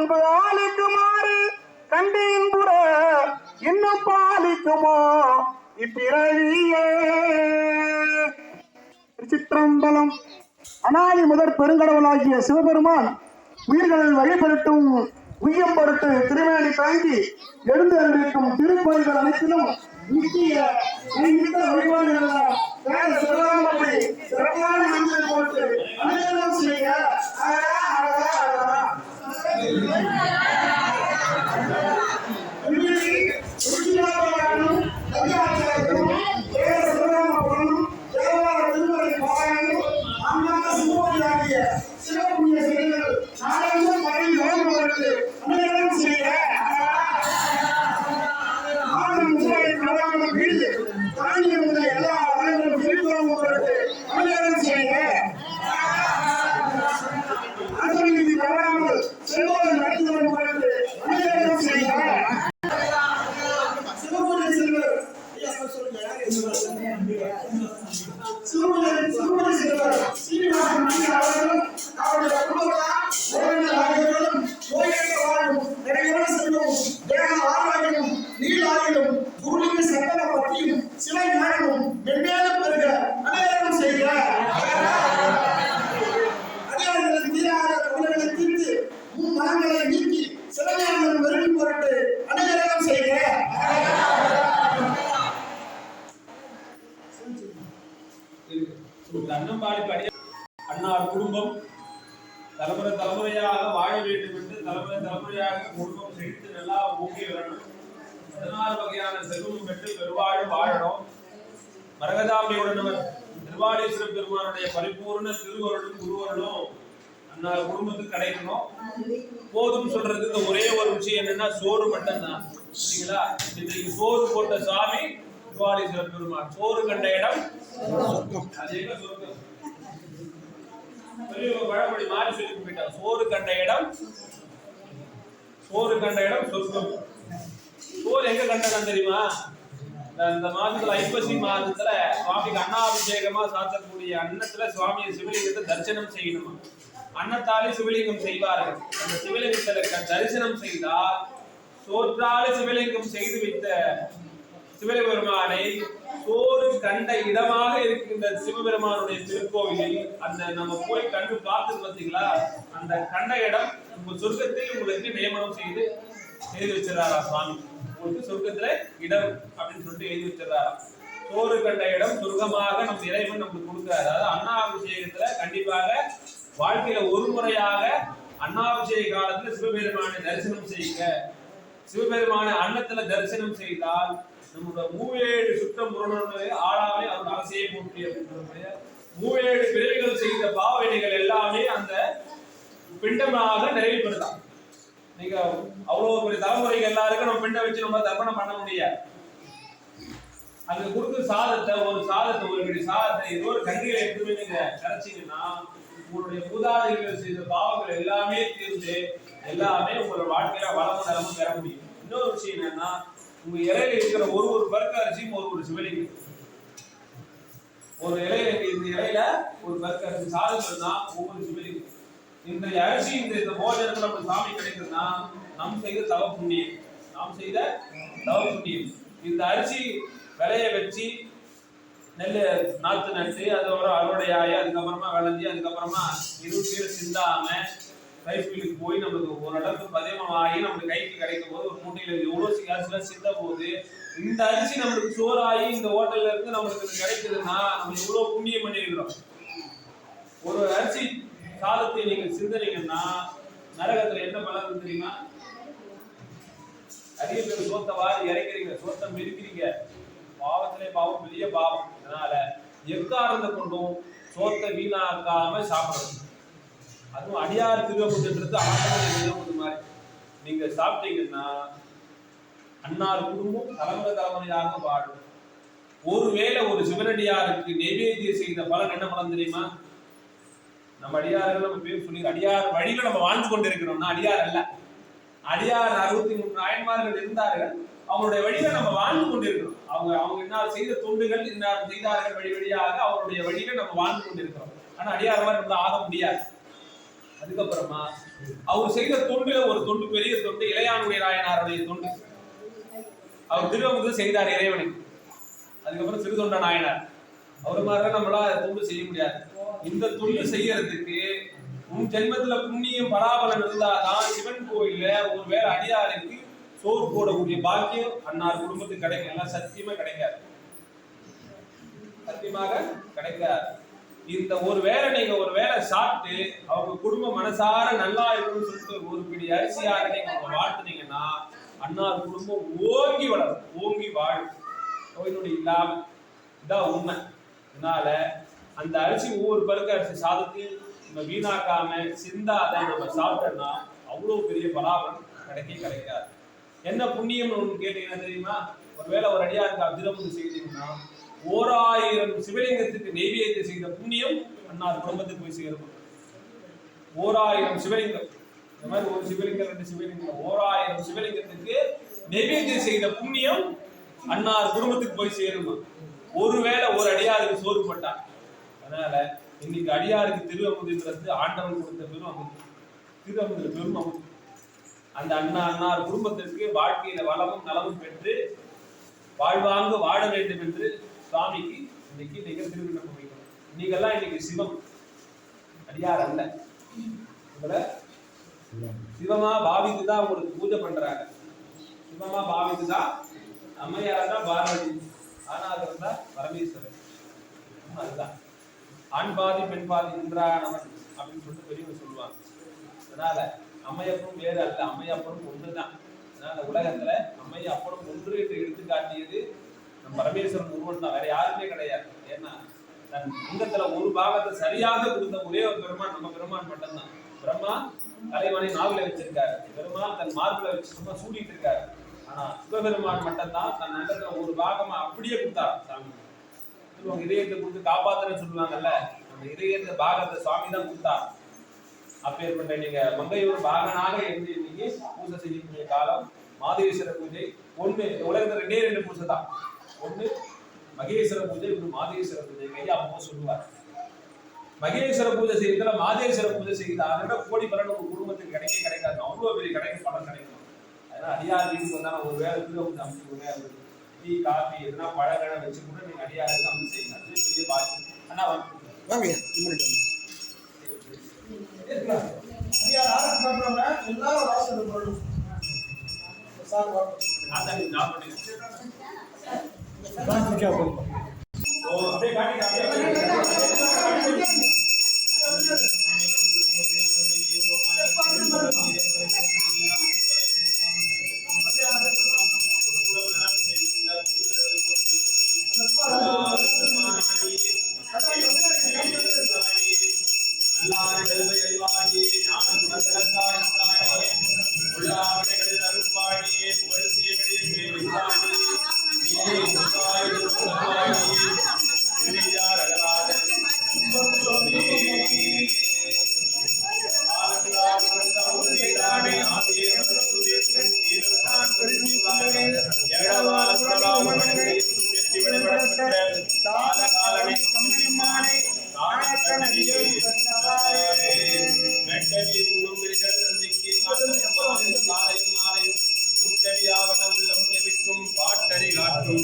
அன்பு ஆளிக்குமாறு கண்டியின் புற இன்னும் பாலிக்குமோ? இப்பிறவியே. திருச்சிற்றம்பலம். அனாதி முதற் பெருங்கடவுளாகிய சிவபெருமான் உயிர்கள் வழிபடுத்தும் உய்யம் பொருட்டு திருமேனி தாங்கி எழுந்து அறிவிக்கும் திருக்கோயில்கள் அனைத்திலும் முக்கிய கைவிட்ட வழிபாடுகள் தலைமுறை குடும்பம் செழித்து நல்லா ஊக்கி வரணும். பதினாறு வகையான செல்வம் பெற்று பெருவாழ் வாழணும். மரகதாம்பியுடனவர் திருவாளீஸ்வரர் பெருமானுடைய பரிபூர்ண திருவருளும் குருவருளும் அன்னார் குடும்பத்துக்கு கிடைக்கணும். போதும் சொல்றதுக்கு ஒரே ஒரு விஷயம் என்னன்னா சோறு மட்டும்தான். சரிங்களா? இன்றைக்கு சோறு போட்ட சாமி திருவாளீஸ்வரர் பெருமான். சோறு கண்ட இடம் அதே சொர்க்கம்? பெரியவங்க பழமொழி மாறி சொல்லி போயிட்டாங்க சோறு கண்ட இடம் சோறு கண்ட இடம் சொர்க்கம். போர் எங்க கண்டனம் தெரியுமா? இந்த- இந்த மாதத்துல ஐப்பசி மாதத்துல சுவாமிக்கு அன்னாபிஷேகமா சாத்தக்கூடிய அன்னத்துல சுவாமியை சிவலிங்கத்தை தரிசனம் செய்யணுமா? அன்னத்தாலே சிவலிங்கம் செய்வார்கள். அந்த சிவலிங்கத்துல க- தரிசனம் செய்தால் சோற்றாலே சிவலிங்கம் செய்து வைத்த சிவபெருமானை சோறு கண்ட இடமாக இருக்கின்ற சிவபெருமானுடைய திருக்கோவிலில் அந்த நம்ம போய் கண்டு பார்த்து பார்த்தீங்களா அந்த கண்ட இடம் உங்க சொர்க்கத்தில் உங்களுக்கு நியமனம் செய்து எழுதி வச்சிடறாரா சுவாமி? உங்களுக்கு சொர்க்கத்துல இடம் அப்படின்னு சொல்லிட்டு எழுதி வச்சிடறாரா சோறு கண்ட இடம் சொர்க்கமாக நம்ம இறைவன் நமக்கு கொடுக்கிறார். அதாவது அண்ணாபிஷேகத்துல கண்டிப்பாக வாழ்க்கையில ஒரு முறையாக அண்ணாபிஷேக காலத்துல சிவபெருமானை தரிசனம் செய்யுங்க. சிவபெருமான அன்னத்துல தரிசனம் செய்தால் நம்மளோட மூவேழு சுத்தம் முரணை ஆளாமே அவர் அரசையை போற்றி அப்படின்ற மூவேழு பிறவிகள் செய்த பாவனைகள் எல்லாமே அந்த பிண்டமாக நிறைவுபடுத்தாம் நீங்க அவ்வளவு பெரிய தலைமுறைகள் எல்லாருக்கும் நம்ம பிண்டம் வச்சு நம்ம தர்ப்பணம் பண்ண முடியாது அங்க கொடுத்து சாதத்தை ஒரு சாதத்தை ஒரு பெரிய சாதத்தை ஏதோ ஒரு கண்டிகளை எடுத்துமே நீங்க கரைச்சீங்கன்னா உங்களுடைய மூதாதைகள் செய்த பாவங்கள் எல்லாமே தீர்ந்து எல்லாமே உங்களோட வாழ்க்கையில வளமும் நலமும் பெற முடியும். இன்னொரு விஷயம் என்னன்னா உங்க இலையில இருக்கிற ஒரு ஒரு பருக்க அரிசியும் ஒரு ஒரு சிவலிங்கம். ஒரு இலையில இந்த இலையில ஒரு பருக்க அரிசி சாதம் தான் ஒவ்வொரு சிவலிங்கம். இந்த அரிசி இந்த இந்த போஜனத்துல நம்ம சாமி கிடைக்கிறதுனா நாம் செய்த தவ புண்ணியம். நாம் செய்த தவ புண்ணியம். இந்த அரிசி விளைய வச்சு நெல் நாற்று நட்டு அதுக்கப்புறம் அறுவடை ஆகி அதுக்கப்புறமா விளைஞ்சி அதுக்கப்புறமா எதுவும் கீழே சிந்தாம ரைஸ் போய் நம்மளுக்கு ஓரளவுக்கு இடத்துக்கு ஆகி நம்மளுக்கு கைக்கு கிடைக்கும் போது ஒரு மூட்டையில எவ்வளோ அரிசிலாம் சிந்த போகுது இந்த அரிசி நம்மளுக்கு சோறாகி இந்த ஹோட்டல்ல இருந்து நம்மளுக்கு கிடைக்குதுன்னா நம்ம எவ்வளோ புண்ணியம் பண்ணிருக்கிறோம் ஒரு அரிசி சாதத்தை நீங்க சிந்தனீங்கன்னா நரகத்துல என்ன பலன் தெரியுமா? அதிக பேர் சோத்த வாரி இறைக்கிறீங்க சோத்தை மெருக்கிறீங்க பாவத்திலே பாவம் பெரிய பாவம். அதனால எக்காரந்த கொண்டும் சோத்தை வீணாக்காம சாப்பிடணும். அதுவும் அடியார் திருவமுன்றது ஆண்டவர் திருவமுது மாதிரி. நீங்க சாப்பிட்டீங்கன்னா அன்னார் குடும்பம் தலைமுறை தலைமுறையாக வாழும். ஒருவேளை ஒரு சிவனடியாருக்கு நெவேதியம் செய்த பலன் என்ன பலன் தெரியுமா? நம்ம அடியார்கள் நம்ம பேர் சொல்லி அடியார் வழியில நம்ம வாழ்ந்து கொண்டிருக்கிறோம்னா அடியார் அல்ல. அடியார் அறுபத்தி மூணு நாயன்மார்கள் இருந்தார்கள். அவங்களுடைய வழியில நம்ம வாழ்ந்து கொண்டிருக்கிறோம். அவங்க அவங்க இன்னார் செய்த தொண்டுகள் இன்னார் செய்தார்கள் வழி வழியாக அவருடைய வழியில நம்ம வாழ்ந்து கொண்டிருக்கிறோம். ஆனா அடியார் மாதிரி நம்ம ஆக முடியாது. அதுக்கப்புறமா அவர் செய்த தொண்டுல ஒரு தொண்டு பெரிய தொண்டு இளையானுடைய நாயனாருடைய தொண்டு. அவர் திருவமுது செய்தார் இறைவனுக்கு அதுக்கப்புறம் சிறுதொண்ட நாயனார். அவர் மாதிரி நம்மளால தொண்டு செய்ய முடியாது. இந்த தொண்டு செய்யறதுக்கு உன் ஜென்மத்துல புண்ணியம் பராபலம் இருந்தாதான் சிவன் கோயில்ல ஒரு வேளை அடியாருக்கு சோறு போடக்கூடிய பாக்கியம் அன்னார் குடும்பத்துக்கு கிடைக்கும். எல்லாம் சத்தியமா கிடைக்காது. சத்தியமாக கிடைக்காது. இந்த ஒரு வேளை நீங்க ஒரு வேளை சாப்பிட்டு அவங்க குடும்பம் மனசார நல்லா இருக்கணும்னு சொல்லிட்டு ஒரு பிடி அரிசியாக நீங்க அவங்க வாழ்த்துனீங்கன்னா அன்னார் குடும்பம் ஓங்கி வளரும் ஓங்கி வாழும். நோய் இல்லாம. இதான் உண்மை. அதனால அந்த அரிசி ஒவ்வொரு பருக்க அரிசி சாதத்தையும் நம்ம வீணாக்காம சிந்தாத நம்ம சாப்பிட்டோம்னா அவ்வளவு பெரிய பலாபலம் கிடைக்கவே கிடைக்காது. என்ன புண்ணியம்னு ஒன்று கேட்டீங்கன்னா தெரியுமா? ஒருவேளை ஒரு அடியாருக்கு அபிரமம் செய்தீங்கன்னா ஓராயிரம் சிவலிங்கத்துக்கு நெய்வேத்தியம் செய்த புண்ணியம் அன்னார் குடும்பத்துக்கு போய் சேரும். ஓராயிரம் சிவலிங்கம். இந்த மாதிரி ஒரு சிவலிங்கம் ரெண்டு சிவலிங்கம். ஓராயிரம் சிவலிங்கத்துக்கு நெய்வேத்தியம் செய்த புண்ணியம் அன்னார் குடும்பத்துக்கு போய் சேருமா. ஒருவேளை ஒரு அடியாருக்கு சோறு போட்டான் அதனால இன்னைக்கு அடியாருக்கு திருவமுதுன்றது ஆண்டவன் கொடுத்த பெருமமுது பெரும் அமுது அந்த அண்ணா அன்னார் குடும்பத்திற்கு வாழ்க்கையில வளமும் நலமும் பெற்று வாழ்வாங்கு வாழ வேண்டும் என்று சுவாமிக்கு இன்னைக்கு நீங்கள் திருவிழம் வைக்கணும். நீங்கள்லாம் இன்னைக்கு சிவம். அடியார் அல்ல. உங்களை சிவமா பாவித்து தான் உங்களுக்கு பூஜை பண்றாங்க. சிவமா பாவித்து தான் அம்மையாரா தான் பார்வதி. ஆனாக இருந்தா பரமேஸ்வரன் அதுதான். ஆண் பாதி பெண் பாதி இந்திரானவன் அப்படின்னு சொல்லிட்டு பெரியவங்க சொல்லுவாங்க. அதனால அம்மையப்பனும் வேறு அல்ல. அம்மையப்பனும் ஒண்ணுதான் அதனால உலகத்துல அம்மையப்பனும் ஒன்று என்று எடுத்து நம்ம பரமேஸ்வரன் ஒருவன் தான். வேற யாருமே கிடையாது. ஏன்னா தன் அங்கத்துல ஒரு பாகத்தை சரியாக கொடுத்த ஒரே ஒரு பெருமான் நம்ம பெருமான் மட்டும்தான். பிரம்மா தலைவனை நாவில வச்சிருக்காரு. பெருமான் தன் மார்பில வச்சு சும்மா சூடிட்டு இருக்காரு. ஆனா சிவபெருமான் மட்டும்தான் தன் அங்கத்துல ஒரு பாகமா அப்படியே கொடுத்தார் சாமி. சொல்லுவாங்க இதயத்தை கொடுத்து காப்பாத்துறேன்னு சொல்லுவாங்கல்ல அந்த இதயத்தை பாகத்தை சுவாமி தான் கொடுத்தார். அப்பேற்பட்ட நீங்க மங்கையூர் பாகனாக இருந்து இன்னைக்கு பூஜை செய்யக்கூடிய காலம் மாதேஸ்வர பூஜை ஒண்ணு உலகத்துல ரெண்டே ரெண்டு பூஜை தான். ஒண்ணு மகேஸ்வர பூஜை இன்னும் மாதேஸ்வர பூஜை. ஐயா அப்போ சொல்லுவார் மகேஸ்வர பூஜை செய்யறதுல மாதேஸ்வர பூஜை செய்யுது. அதை விட கோடி பலன் உங்க குடும்பத்துக்கு கிடைக்க கிடைக்காது. அவ்வளவு பெரிய கிடைக்கும் பலன் கிடைக்கும். அதனால அடியார் வீட்டுக்கு வந்தா ஒரு வேலை கூட வந்து அமைச்சு டீ காஃபி எதுனா பழங்களை வச்சு கூட நீங்க அடியாருக்கு அமைச்சு செய்யுங்க. அது பெரிய பாக்கியம். அண்ணா? எல்லாரும். சார். நான் தான் நீங்க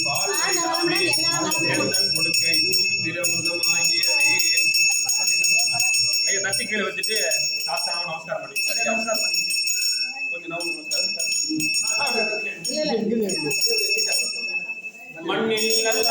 பால் கொடுக்க இதுவும் திரமுதமாகியதே ஐயா தட்டி கீழே வச்சுட்டு சாஸ்திரம் நமஸ்காரம் பண்ணி. நமஸ்காரம் பண்ணி கொஞ்சம் நமஸ்காரம். மண்ணில் நல்ல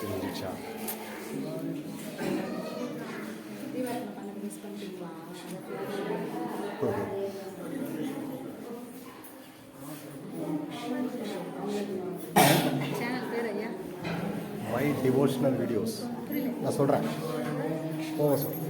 தெரிஞ்சிச்சா மை டிவோஷனல் வீடியோஸ் நான் சொல்கிறேன் போக சொல்கிறேன்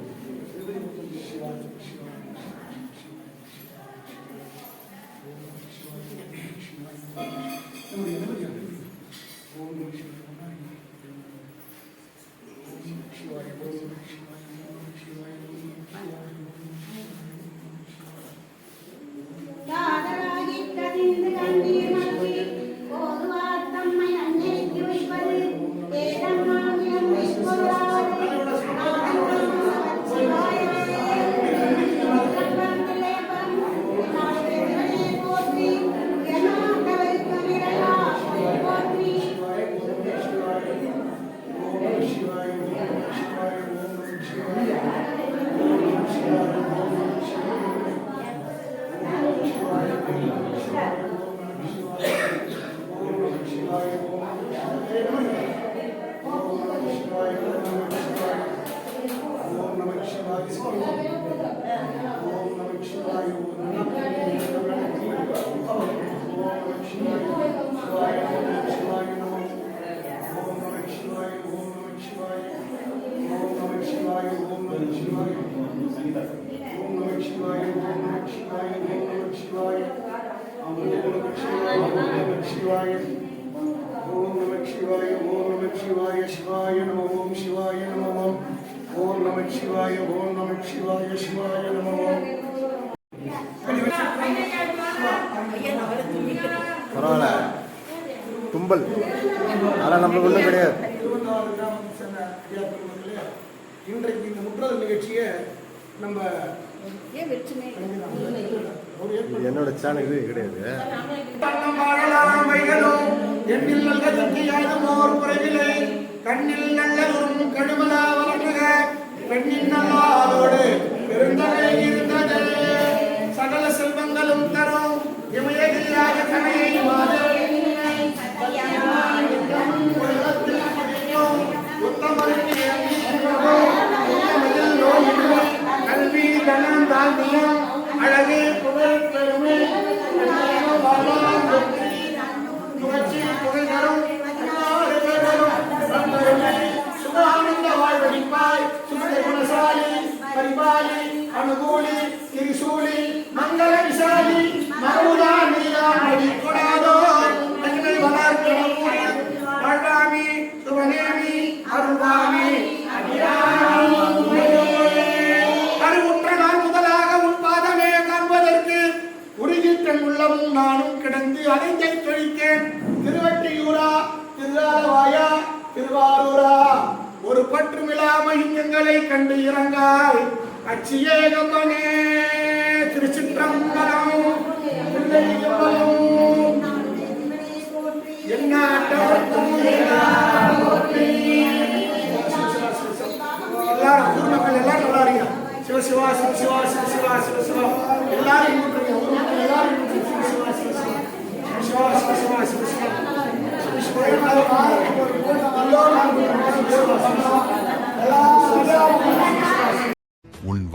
சிவாய ஓம் நம சிவாய ஓம் நம சிவாய சிவாய நம ஓம் சிவாய நம ஓம் ஓம் நம சிவாய ஓம் நம சிவாய சிவாய நம ஓம் பரவாயில்ல தும்பல் அதெல்லாம் நம்மளுக்கு ஒன்றும் கிடையாது இன்றைக்கு இந்த முற்றல் நிகழ்ச்சியை நம்ம என்னோட சேனல் இது கிடையாது. எண்ணில் நல்லதற்கு யாதுமோர் குறைவில்லை. கண்ணில் நல்லதும் கடுமலா வளர்க பெண்ணின் நல்லாதோடு பெருந்தகை இருந்தது. சகல செல்வங்களும் தரும் இமயகிரியாக தனையை மாதம் தனம் தானியம் அழகு புகழ் பெருமை. புகழ்ச்சி புகழ் சுகானந்த வாழ்வழிப்பாய் குணசாலி பரிபாலி அனுகூலி திரிசூலி மங்கள விசாலி மருதா நீலா கிடந்து அதைந்தை தொழித்தேன் திருவட்டியூரா திருவாலவாயா திருவாரூரா. ஒரு பற்றுமிழாமை எங்களை கண்டு இறங்காய். அச்சியேகமனே திருச்சிற்றம்பலம் எல்லாரும் ஊர் மக்கள் எல்லாரும் நல்லா இருக்கீங்க. சிவசிவா சிவா சிவசிவா சிவா சிவா எல்லாரும் கூட்டுறீங்க ஊர் மக்கள் எல்லாரும் கூட்டுறீங்க சிவ சிவா சிவ சிவா சிவ சிவா சிவ சிவா சிவ சிவா சிவ சிவா எல்லாரும் வாரத்துக்கு ஒரு கூட்டம் எல்லாரும் சிவ சிவா எல்லாரும் உன்